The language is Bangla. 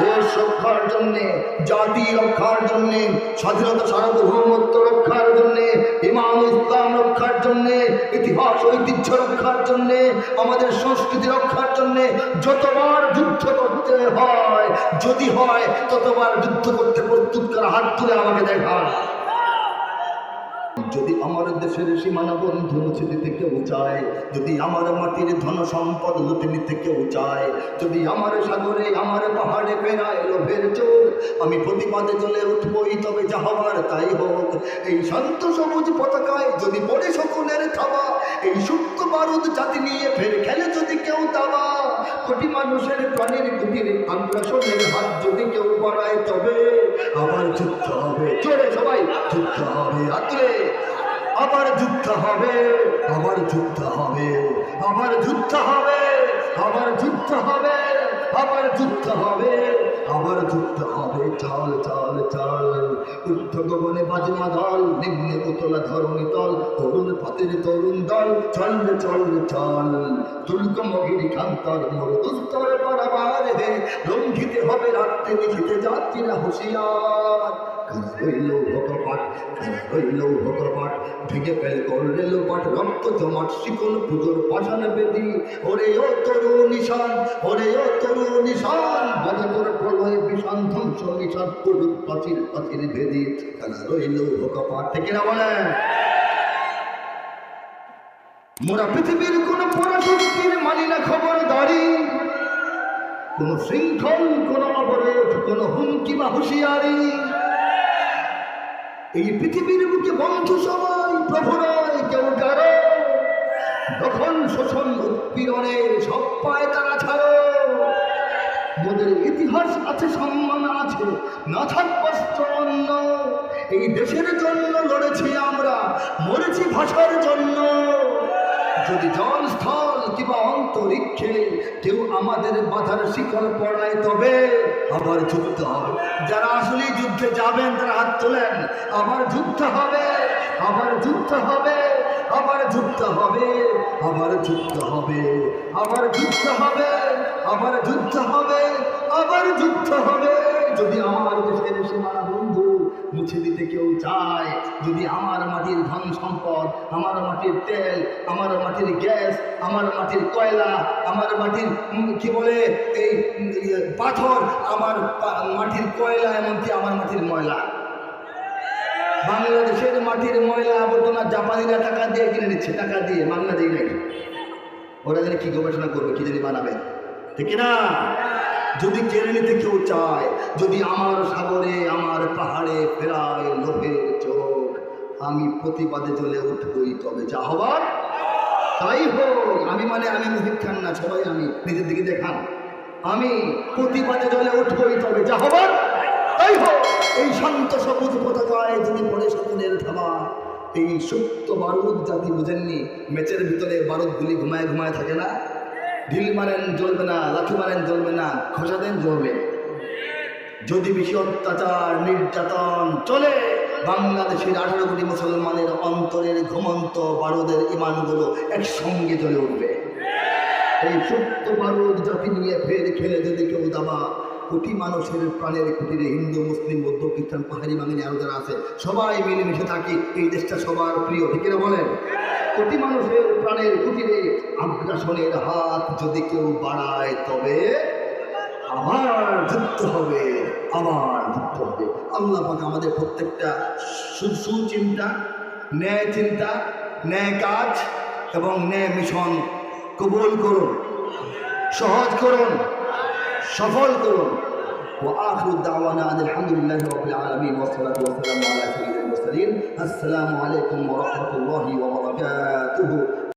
দেশ রক্ষার জন্যে, জাতি রক্ষার জন্যে, স্বাধীনতা সার্বভৌমত্ব রক্ষার জন্যে, ইমাম, ইসলাম রক্ষার জন্যে, ইতিহাস, ঐতিহ্য রক্ষার জন্যে, আমাদের সংস্কৃতি রক্ষার জন্যে যতবার যুদ্ধ করতে হয়, যদি হয়, ততবার যুদ্ধ করতে প্রস্তুত করা, হাত তুলে আমাকে দেখান। যদি আমার দেশের সীমানা বন্ধু মুছে কেউ চায় যদি আমার মাটির ধন সম্পদ লুটে নিতে কেউ চায় যদি আমার সাগরে, আমার পাহাড়ে ফেরায় লোভের চোখ, আমি প্রতিবাদে চলে উঠবই তবে যা হবার তাই হোক। এই শান্ত সবুজ পতাকায় যদি পড়ে সকলের থাবা, এই সুপ্ত বারুদ জাতি নিয়ে ফের খেলে যদি কেউ দাবা কোটি মানুষের প্রাণের কুটির আগ্রাসনের হাত যদি কেউ বাড়ায়, তবে আমার যুদ্ধ হবে। চলে সবাই, যুদ্ধ হবে আতরে আবার যুদ্ধ হবে, আবার যুদ্ধ হবে, আবার যুদ্ধ হবে, আবার যুদ্ধ হবে। আবার যুদ্ধ হবে, আবার যুদ্ধ হবে। চল চল চল। উদ্ধ গগনে বাজমা দল, নিম্নে উতলা ধরণী তল তরুণ পথের তরুণ দল। চল চল চল। দুর্গম গিরি খান্তর মোর দুস্তরে পারাবার হে লঙ্ঘিতে হবে রাত্রে নিখিতে যাত্রীরা হুঁশিয়ার। রইল ভোকপাট ভেঙে ফেল করলে লোপাট, রক্ত জমাট, শিকল পুজোর বেদি। ওরে ও তরু নিশান, ওরে ও তরু নিশান বাজে তোর প্রলয় ধ্বংস নিশান ভেদি। রইল ভোকপাট থেকে না বলেন? মোরা পৃথিবীর কোন পরাশক্তির মানি না খবরদারি কোন শৃঙ্খল, কোন অবরোধ, কোন হুমকি বা হুঁশিয়ারি। এই পৃথিবীর বুকে বন্ধু সবাই প্রভু নয়, কেউ কারও যখন শোষণ উৎপীড়নের সব পায় তারা ছাড়ো। মোদের ইতিহাস আছে, সম্মান আছে, না থাক অন্য এই দেশের জন্য লড়েছি আমরা, মরেছি ভাষার জন্য। যদি জল স্থল কিংবা অন্তরিক্ষে কেউ আমাদের বাধার শিকল পড়ায় তবে আবার যুদ্ধ হবে। যারা আসলে যুদ্ধে যাবেন, তারা হাত তোলেন, আবার যুদ্ধ হবে, আবার যুদ্ধ হবে, আবার যুদ্ধ হবে, আবার যুদ্ধ হবে, আবার যুদ্ধ হবে, আবার যুদ্ধ হবে, আবার যুদ্ধ হবে। যদি আমার দেশের সীমানা বন্ধু মুছে দিতে কেউ চায় যদি আমার মাটির ধন সম্পদ আমার মাটির তেল আমার মাটির গ্যাস আমার মাটির কয়লা আমার মাটির কি বলে এই ইয়ে, পাথর আমার মাটির কয়লা এমনকি আমার মাটির ময়লা। বাংলাদেশের মাটির ময়লা আবর্জনা জাপানিরা টাকা দিয়ে কিনে নিচ্ছে টাকা দিয়ে বাংলাদেশ। নাকি ওরা জানি কি গবেষণা করবে কি জানি বানাবে। ঠিক না যদি কেড়ে নিতে কেউ চায়, যদি আমার সাগরে, আমার পাহাড়ে ফেরায় লোভের চোখ, আমি প্রতিবাদে জ্বলে উঠবই তবে যা হবার তাই হোক। আমি মানে আমি মুহিত খান না, সবাই আমি, নিজের দিকে দেখান। আমি প্রতিবাদে জ্বলে উঠবই তবে যা হবার তাই হোক। এই শান্ত সবুজ পতাকায় যদি পড়ে সকলের থাবা, এই সত্য বারুদ জাতি বুঝেননি ম্যাচের ভিতরে বারুদগুলি ঘুমায় ঘুমায় থাকে না? ঢিল মারেন জ্বলবে না লাঠি মারেন জ্বলবে না, খোসা দেন জ্বলবে। যদি বেশি অত্যাচার, নির্যাতন চলে, বাংলাদেশের আঠারো কোটি মুসলমানের অন্তরের ঘুমন্ত বারুদের ইমানগুলো একসঙ্গে চলে উঠবে। এই সত্য বারুদ জাতি নিয়ে ফের খেলে যদি কেউ দাবা, কোটি মানুষের প্রাণের কুটিরে হিন্দু, মুসলিম, বৌদ্ধ, খ্রিস্টান, পাহাড়ি, বাঙালি, আরও যারা আছে, সবাই মিলেমিশে থাকি। এই দেশটা সবার প্রিয়, ঠিক বলেন? কোটি মানুষের প্রাণের কুটিরে আগ্রাসনের হাত যদি কেউ বাড়ায়, তবে আবার যুদ্ধ হবে, আবার যুদ্ধ হবে। আল্লাহ আমাদের প্রত্যেকটা সুচিন্তা, ন্যায় চিন্তা, ন্যায় কাজ এবং ন্যায় মিশন কবুল করুন, সহজ করুন, সফল করুন। وآخر الدعوانا أن الحمد لله رب العالمين والصلاة والسلام على سيد المرسلين. السلام عليكم ورحمة الله وبركاته.